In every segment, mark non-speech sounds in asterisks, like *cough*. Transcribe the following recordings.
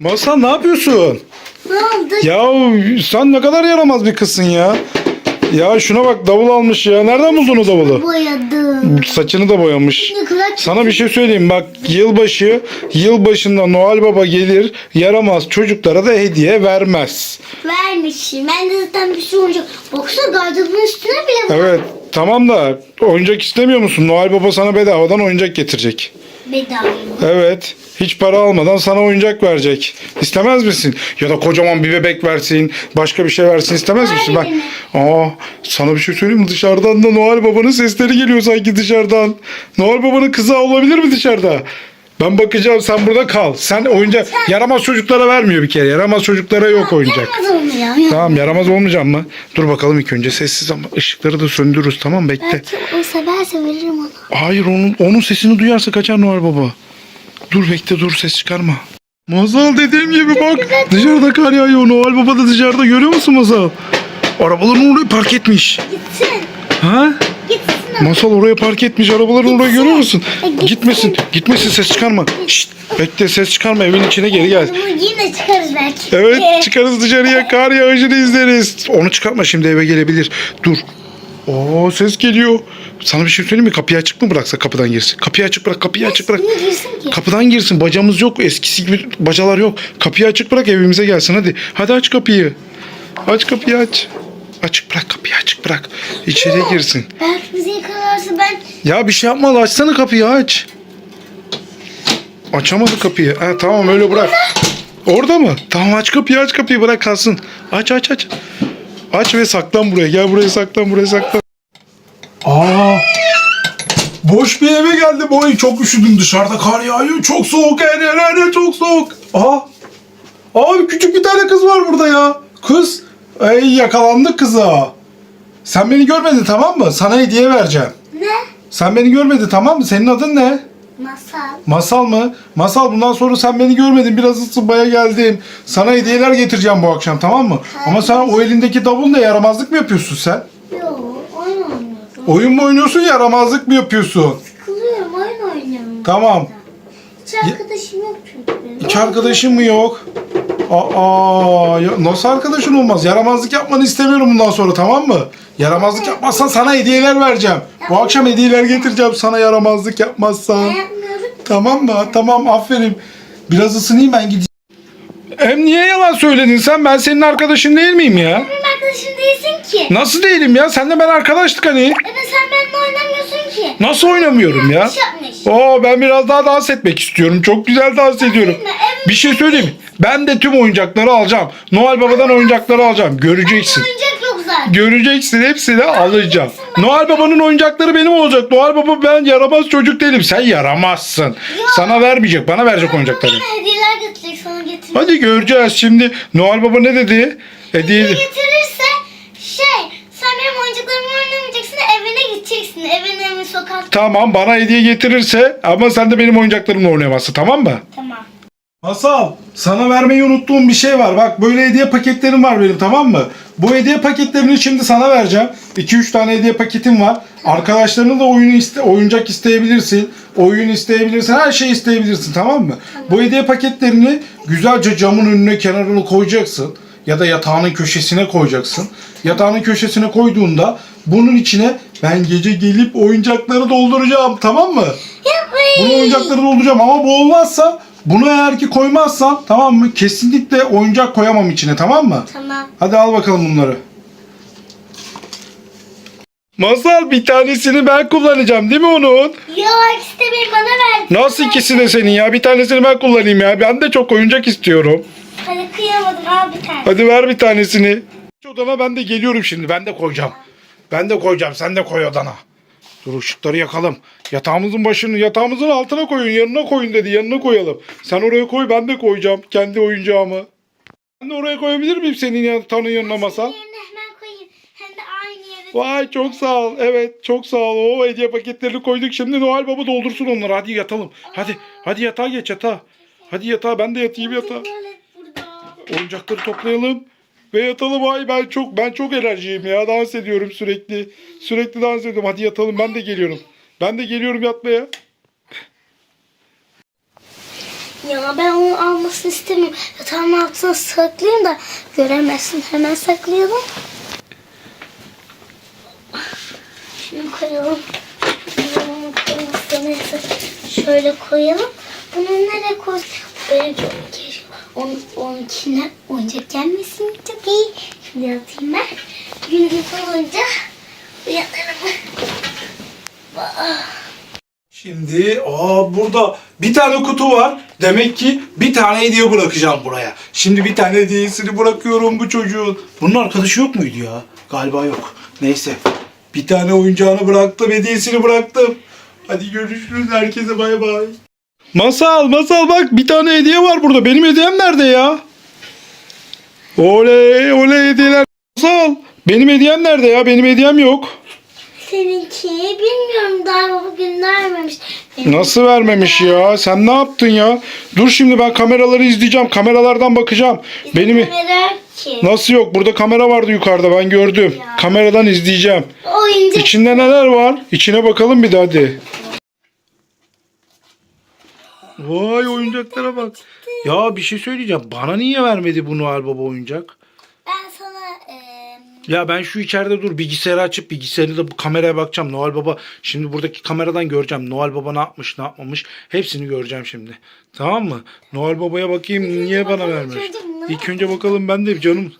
Masal ne yapıyorsun? Ne oldu? Ya sen ne kadar yaramaz bir kızsın ya. Ya şuna bak davul almış ya. Nereden buldun o davulu? Boyadım. Saçını da boyamış. Sana bir şey söyleyeyim bak yılbaşı yılbaşında Noel Baba gelir yaramaz çocuklara da hediye vermez. vermişim. Ben de zaten bir sürü oyuncak. Baksana gardırobun üstüne bile var. Evet tamam da oyuncak istemiyor musun? Noel Baba sana bedavadan oyuncak getirecek. Bedava. Evet. Hiç para almadan sana oyuncak verecek. İstemez misin? Ya da kocaman bir bebek versin, başka bir şey versin istemez misin? Ben, aa, sana bir şey söyleyeyim mi? Dışarıdan da Noel Baba'nın sesleri geliyor sanki dışarıdan. Noel Baba'nın kızı olabilir mi dışarıda? Ben bakacağım sen burada kal. Sen oyuncak yaramaz çocuklara vermiyor bir kere. Yaramaz çocuklara yok oyuncak. Yaramaz olmuyor. Ya. Tamam yaramaz olmayacağım mı? Dur bakalım ilk önce sessiz ama ışıkları da söndürürüz tamam mı? bekle. Belki o severse veririm ona. Hayır onun onun sesini duyarsa kaçar Noel Baba. Dur bekle dur ses çıkarma. Mazal dediğim gibi bak dışarıda kar yağıyor. Noel Baba da dışarıda görüyor musun Mazal? Arabalarını oraya park etmiş. Gitsin. Ha? Gitsin. Masal oraya park etmiş. Arabalarını oraya görüyor musun? E. Gitmesin. Gitmesin ses çıkarma. Şşt, bekle ses çıkarma evin içine geri gel. Yine çıkarız belki. Evet Ee, çıkarız dışarıya kar yağışını izleriz. Onu çıkartma şimdi eve gelebilir. Dur. Oo ses geliyor. Sana bir şey söyleyeyim mi? Kapıyı açık mı bıraksa kapıdan girsin. Kapıyı açık bırak, kapıyı açık bırak. Niye girsin ki? Kapıdan girsin. Bacamız yok. Eskisi gibi bacalar yok. Kapıyı açık bırak evimize gelsin hadi. Hadi aç kapıyı. Aç kapıyı aç. Açık bırak kapıyı açık bırak. İçeriye girsin. Belki bizi yakalarsa ben Ya bir şey yapma açsana kapıyı aç. Açamadı kapıyı. Ha, tamam öyle bırak. Orada mı? Tamam aç kapıyı aç kapıyı bırak kalsın. Aç aç aç. Aç ve saklan buraya. Gel buraya saklan buraya saklan. Aa. Boş bir eve geldim. Oy çok üşüdüm dışarıda kar yağıyor. Çok soğuk her yer her yer çok soğuk. Aa. Abi küçük bir tane kız var burada ya. Kız. Ey yakalandık kıza. Sen beni görmedin tamam mı? Sana hediye vereceğim. ne? Sen beni görmedin tamam mı? Senin adın ne? Masal. Masal mı? Masal bundan sonra sen beni görmedin. Biraz ısınmaya geldim. Sana hediyeler getireceğim bu akşam tamam mı? Ama sen o elindeki davulla yaramazlık mı yapıyorsun sen? Yok oyun oynuyorum. Oyun mu oynuyorsun yaramazlık mı yapıyorsun? Sıkılıyorum oyun oynuyorum. Tamam. Hiç arkadaşım yok çünkü benim. Hiç arkadaşın mı yok? Aa, ya nasıl arkadaşın olmaz? Yaramazlık yapmanı istemiyorum bundan sonra tamam mı? Yaramazlık yapmazsan sana hediyeler vereceğim. Bu akşam hediyeler getireceğim sana yaramazlık yapmazsan. Yapmıyorum. Tamam mı? Tamam aferin. Biraz ısınayım ben gideceğim. Hem niye yalan söyledin sen? Ben senin arkadaşın değil miyim ya? Benim arkadaşım değilsin ki. Nasıl değilim ya? Senle ben arkadaştık hani. Evet sen benimle oynamıyorsun. Nasıl oynamıyorum ya? Oo ben biraz daha dans etmek istiyorum. Çok güzel dans ediyorum. Bir şey söyleyeyim. mi? Ben de tüm oyuncakları alacağım. Noel Baba'dan oyuncakları alacağım. Göreceksin. Oyuncak yok zaten. Göreceksin hepsini alacağım. Noel Baba'nın oyuncakları benim olacak. Noel Baba ben yaramaz çocuk değilim. Sen yaramazsın. Sana vermeyecek. Bana verecek oyuncakları. Bana hediyeler getirecek sana. Hadi göreceğiz şimdi. Noel Baba ne dedi? Hediye... getirirse şey sen benim oyuncaklarımı oynamayacaksın evine gideceksin. Evin evin sokak. Tamam bana hediye getirirse ama sen de benim oyuncaklarımla oynayamazsın tamam mı? Tamam. Masal sana vermeyi unuttuğum bir şey var. Bak böyle hediye paketlerim var benim tamam mı? Bu hediye paketlerini şimdi sana vereceğim. 2-3 tane hediye paketim var. Arkadaşlarına da oyunu iste oyuncak isteyebilirsin. Oyun isteyebilirsin. Her şey isteyebilirsin tamam mı? Bu hediye paketlerini güzelce camın önüne kenarını koyacaksın. Ya da yatağının köşesine koyacaksın. Yatağının köşesine koyduğunda bunun içine ben gece gelip oyuncakları dolduracağım tamam mı? Yapmayın. Bunu oyuncakları dolduracağım ama bu olmazsa bunu eğer ki koymazsan tamam mı? Kesinlikle oyuncak koyamam içine tamam mı? Tamam. Hadi al bakalım bunları. Masal bir tanesini ben kullanacağım değil mi onun? Yok beni bana verdi. Nasıl ikisi de senin ya? Bir tanesini ben kullanayım ya. Ben de çok oyuncak istiyorum. Hadi kıyamadım al bir tane. Hadi ver bir tanesini. Odana ben de geliyorum şimdi. Ben de koyacağım. Ben de koyacağım. Sen de koy odana. Dur ışıkları yakalım. Yatağımızın başını, yatağımızın altına koyun. Yanına koyun dedi. Yanına koyalım. Sen oraya koy ben de koyacağım. Kendi oyuncağımı. Ben de oraya koyabilir miyim senin yatağının yanına masal? Yerine hemen koyayım. Hem de aynı yere. Vay çok sağ ol. Evet çok sağ ol. O hediye paketlerini koyduk. Şimdi Noel Baba doldursun onları. Hadi yatalım. Hadi. Hadi yatağa geç yatağa. Hadi yatağa ben de yatayım yatağa. Oyuncakları toplayalım ve yatalım. Ay ben çok ben çok enerjiyim ya. Dans ediyorum sürekli. Sürekli dans ediyorum. Hadi yatalım. Ben de geliyorum. Ben de geliyorum yatmaya. Ya ben onu almasını istemiyorum. Yatağın altına saklayayım da göremezsin. Hemen saklayalım. Şunu koyalım. Şöyle koyalım. Bunu nereye koy? Böyle çok keşke. Onun, onunkine oyuncak gelmesin. İyi. Şimdi yatayım ben. Gündüz olunca uyanırım. Şimdi aa burada bir tane kutu var. Demek ki bir tane hediye bırakacağım buraya. Şimdi bir tane hediyesini bırakıyorum bu çocuğun. Bunun arkadaşı yok muydu ya? Galiba yok. Neyse. Bir tane oyuncağını bıraktım, hediyesini bıraktım. Hadi görüşürüz herkese bay bay. Masal, masal bak bir tane hediye var burada. Benim hediyem nerede ya? Oley, oley hediyeler. Masal, benim hediyem nerede ya? Benim hediyem yok. Seninki bilmiyorum daha bugün vermemiş. Nasıl vermemiş ya? Sen ne yaptın ya? Dur şimdi ben kameraları izleyeceğim. Kameralardan bakacağım. Benim ki. nasıl yok? Burada kamera vardı yukarıda ben gördüm. Ya. Kameradan izleyeceğim. Oyuncak. İçinde neler var? İçine bakalım bir de hadi. Vay oyuncaklara bak. Ya bir şey söyleyeceğim. Bana niye vermedi bu Noel Baba oyuncak? Ben sana eee Ya ben şu içeride dur bilgisayarı açıp bilgisayarı da bu kameraya bakacağım. Noel Baba şimdi buradaki kameradan göreceğim. Noel Baba ne yapmış ne yapmamış hepsini göreceğim şimdi. Tamam mı? Noel Baba'ya bakayım niye bana vermiş. İlk önce bakalım ben de canım.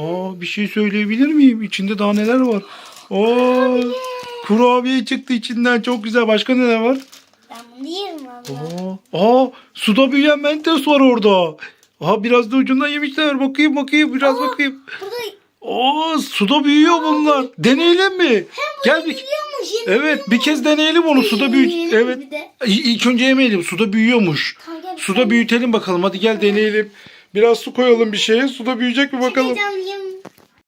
Aa bir şey söyleyebilir miyim? İçinde daha neler var? Aa kurabiye çıktı içinden çok güzel. Başka neler var? Yerim valla. Aa, aa suda büyüyen mentos var orada. Aa biraz da ucundan yemişler. Bakayım bakayım biraz bakayım. Burada Aa suda büyüyor bunlar. Deneyelim mi? Gel bir biliyormuş. Evet bir kez deneyelim onu suda büyü. Yiyelim Evet. bir de. İ- İlk önce yemeyelim. Suda büyüyormuş. Gel. Suda büyütelim bakalım. Hadi gel deneyelim. Biraz su koyalım bir şeye. Suda büyüyecek mi bakalım. Heyecanlıyım.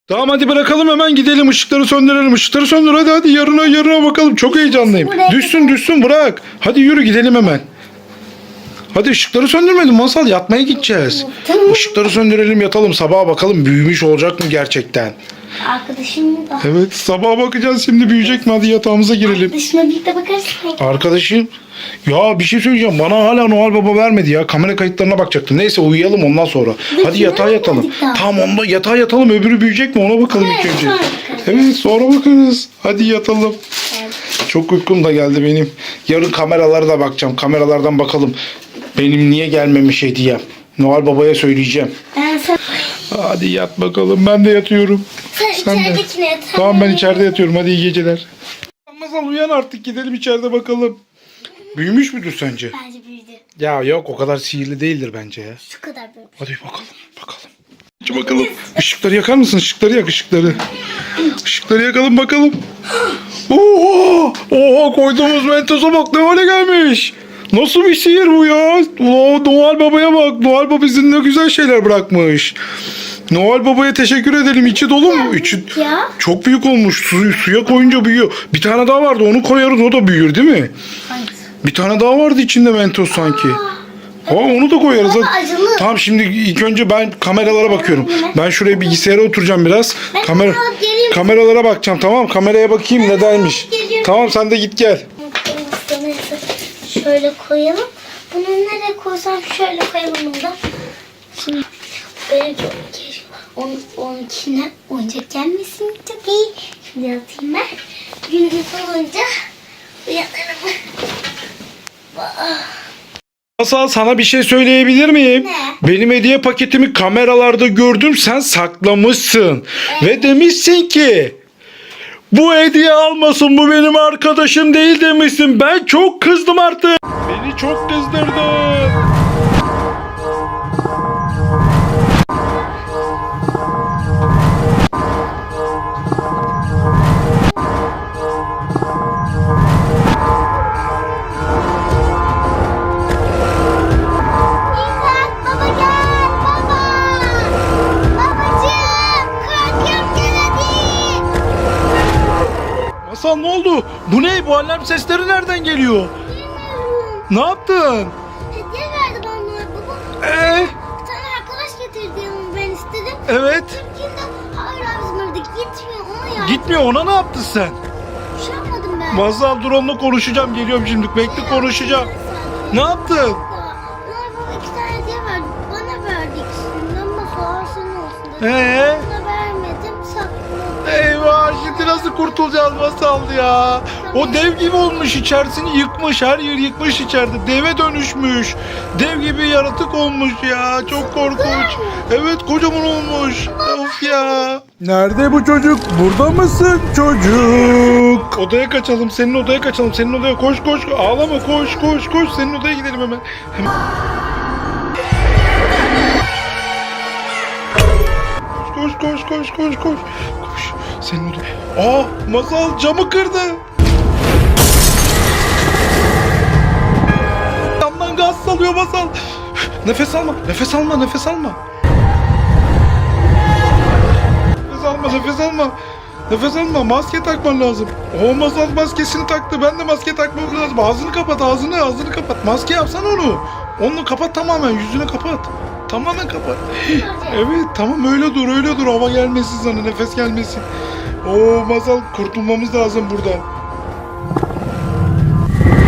Tamam hadi bırakalım hemen gidelim. Işıkları söndürelim. Işıkları söndür hadi hadi yarına yarına bakalım. Çok heyecanlıyım. Buraya Düşsün düşsün bırak. Hadi yürü gidelim hemen. Hadi ışıkları söndürmedim Masal yatmaya gideceğiz. Işıkları söndürelim yatalım sabaha bakalım büyümüş olacak mı gerçekten. Arkadaşım da. Evet sabaha bakacağız şimdi büyüyecek mi hadi yatağımıza girelim. Arkadaşımla birlikte bakarız. Arkadaşım ya bir şey söyleyeceğim bana hala Noel Baba vermedi ya kamera kayıtlarına bakacaktım. Neyse uyuyalım ondan sonra. Hadi yatağa yatalım. daha. Tamam onda yatağa yatalım öbürü büyüyecek mi ona bakalım ilk Evet, önce. sonra. Evet sonra bakarız. Hadi yatalım. Evet. Çok uykum da geldi benim. Yarın kameralara da bakacağım. Kameralardan bakalım. Benim niye gelmemiş hediyem. Noel Baba'ya söyleyeceğim. Ben Hadi yat bakalım. Ben de yatıyorum. Sen, de. içeridekine. Tamam ben içeride yatıyorum. Hadi iyi geceler. Masal uyan artık gidelim içeride bakalım. Büyümüş müdür sence? Bence büyüdü. Ya yok o kadar sihirli değildir bence ya. Şu kadar büyümüş. Hadi bakalım bakalım. Hadi bakalım. Işıkları yakar mısın? Işıkları yak ışıkları. Işıkları yakalım bakalım. Oha! Oha koyduğumuz mentosa bak ne hale gelmiş. Nasıl bir sihir bu ya? Oo, Noel Baba'ya bak. Noel Baba bize ne güzel şeyler bırakmış. Noel Baba'ya teşekkür edelim. İçi dolu mu? İçi Ya. çok büyük olmuş. Su, suya koyunca büyüyor. Bir tane daha vardı. Onu koyarız. O da büyür değil mi? Hangisi? Bir tane daha vardı içinde mentos sanki. Aa, onu da koyarız. Acılı. Tamam şimdi ilk önce ben kameralara bakıyorum. Ben şuraya bilgisayara oturacağım biraz. Ben Kamera de alıp geleyim. kameralara bakacağım tamam Kameraya bakayım nedenmiş. geliyorum. Tamam sen de git gel. Neyse. Şöyle koyalım. Bunu nereye koysam şöyle koyalım bunu da. Şimdi böyle çok keşke. Onun, onunkine oyuncak gelmesin. Çok iyi. Şimdi yatayım ben. Gündüz olunca uyanırım. Masal sana bir şey söyleyebilir miyim? Ne? Benim hediye paketimi kameralarda gördüm sen saklamışsın. Ve demişsin ki bu hediye almasın bu benim arkadaşım değil demişsin. Ben çok kızdım artık. Beni çok kızdırdın. alarm sesleri nereden geliyor? Bilmiyorum. Ne yaptın? Hediye verdi bana baba. Ee? Bir tane arkadaş getirdi ben istedim. Evet. Türkiye'de hayır İzmir'de gitmiyor ona yardım. Gitmiyor ona ne yaptın sen? Bir şey yapmadım ben. Mazhar dur konuşacağım geliyorum şimdi. Bekle şey konuşacağım. Ne yaptın? Onlar bana iki tane hediye verdi. Bana verdi ikisinden ama sağ olsun olsun dedi. Ee? Kurtulacağız masal ya? O dev gibi olmuş içerisini yıkmış her yer yıkmış içeride deve dönüşmüş. Dev gibi yaratık olmuş ya çok korkunç. Evet kocaman olmuş. Of ya. Nerede bu çocuk? Burada mısın çocuk? Odaya kaçalım senin odaya kaçalım senin odaya koş koş ağlama koş koş koş senin odaya gidelim hemen. hemen. Koş koş koş koş koş. Senin odaya. Aa masal camı kırdı. Camdan gaz salıyor masal. Nefes alma nefes alma nefes alma. Nefes alma nefes alma. Nefes alma maske takman lazım. O masal maskesini taktı. Ben de maske takmam lazım. Ağzını kapat ağzını ağzını kapat. Maske yapsana onu. Onu kapat tamamen yüzüne kapat. Tamamen kapat. *laughs* Evet tamam öyle dur öyle dur hava gelmesin sana nefes gelmesin. Oo masal kurtulmamız lazım buradan.